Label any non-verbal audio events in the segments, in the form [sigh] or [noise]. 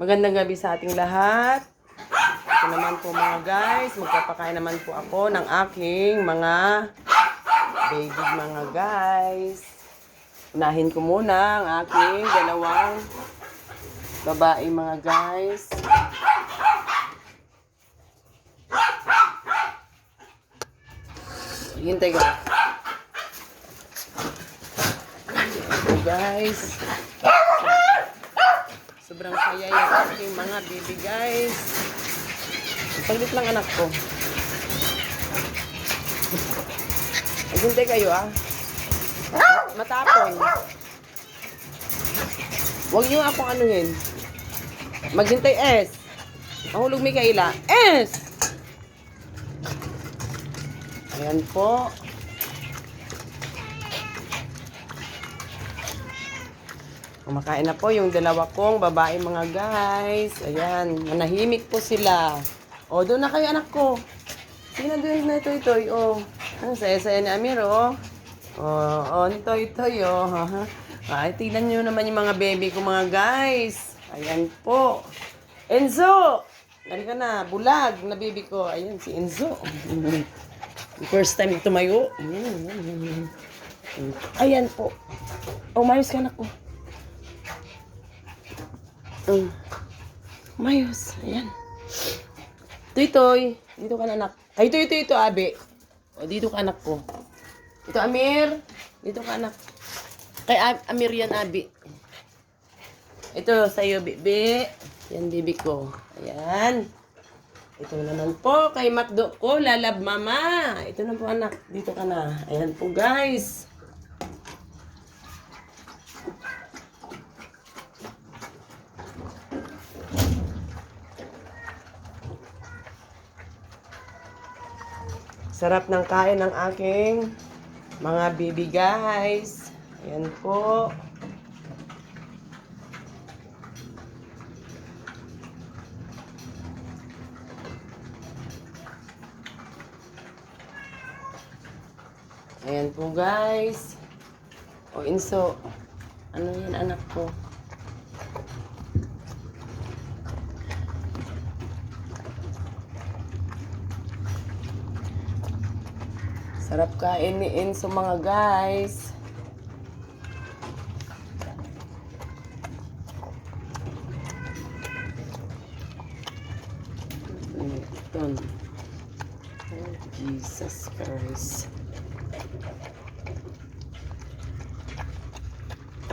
Magandang gabi sa ating lahat. Ito naman po mga guys, magpapakain naman po ako ng aking mga baby mga guys. Unahin ko muna ang aking dalawang babae mga guys. Hintay ko. Ito guys. Sobrang saya yung aking mga baby guys. Saglit lang anak ko. Maghintay kayo ah. Matapon. Huwag niyo akong anuhin. Maghintay S. Mahulog Mikaela. S! Ayan po. Kumakain na po yung dalawa kong babae mga guys. Ayan, manahimik po sila. O, doon na kayo anak ko. Sino doon na ito ito? O, ang saya-saya ni Amir, o. O, o, ito ito, o. [laughs] Ay, tignan nyo naman yung mga baby ko mga guys. Ayan po. Enzo! Nari ka na, bulag na baby ko. Ayan, si Enzo. [laughs] First time tumayo. Ayan po. Oh, mayos ka anak ko. Mm. Mayos. Ayan. Toy-toy. Dito ka na, anak. Ay, ito, ito, ito, abe. O, dito ka, anak ko. Ito, Amir. Dito ka, anak. Kay Am- Amir yan, abi. Ito, sa'yo, bibi. Yan, bibi ko. Ayan. Ito naman po, kay Macdo ko, lalab mama. Ito na po, anak. Dito ka na. Ayan po, guys. Sarap ng kain ng aking mga baby guys. Ayan po. Ayan po guys. O Inso, ano yan anak ko? Sarap kain ni Enzo mga guys. Ito. Oh, Jesus Christ.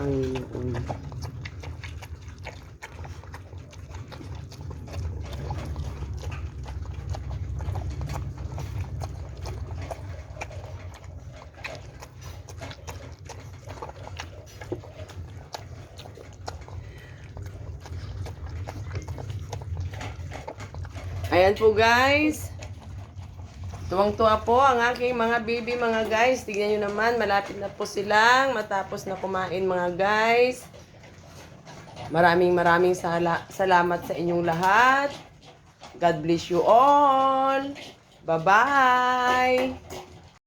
Ang um, Ayan po guys. Tuwang-tuwa po ang aking mga baby mga guys. Tignan nyo naman, malapit na po silang matapos na kumain mga guys. Maraming maraming sala- salamat sa inyong lahat. God bless you all. Bye-bye.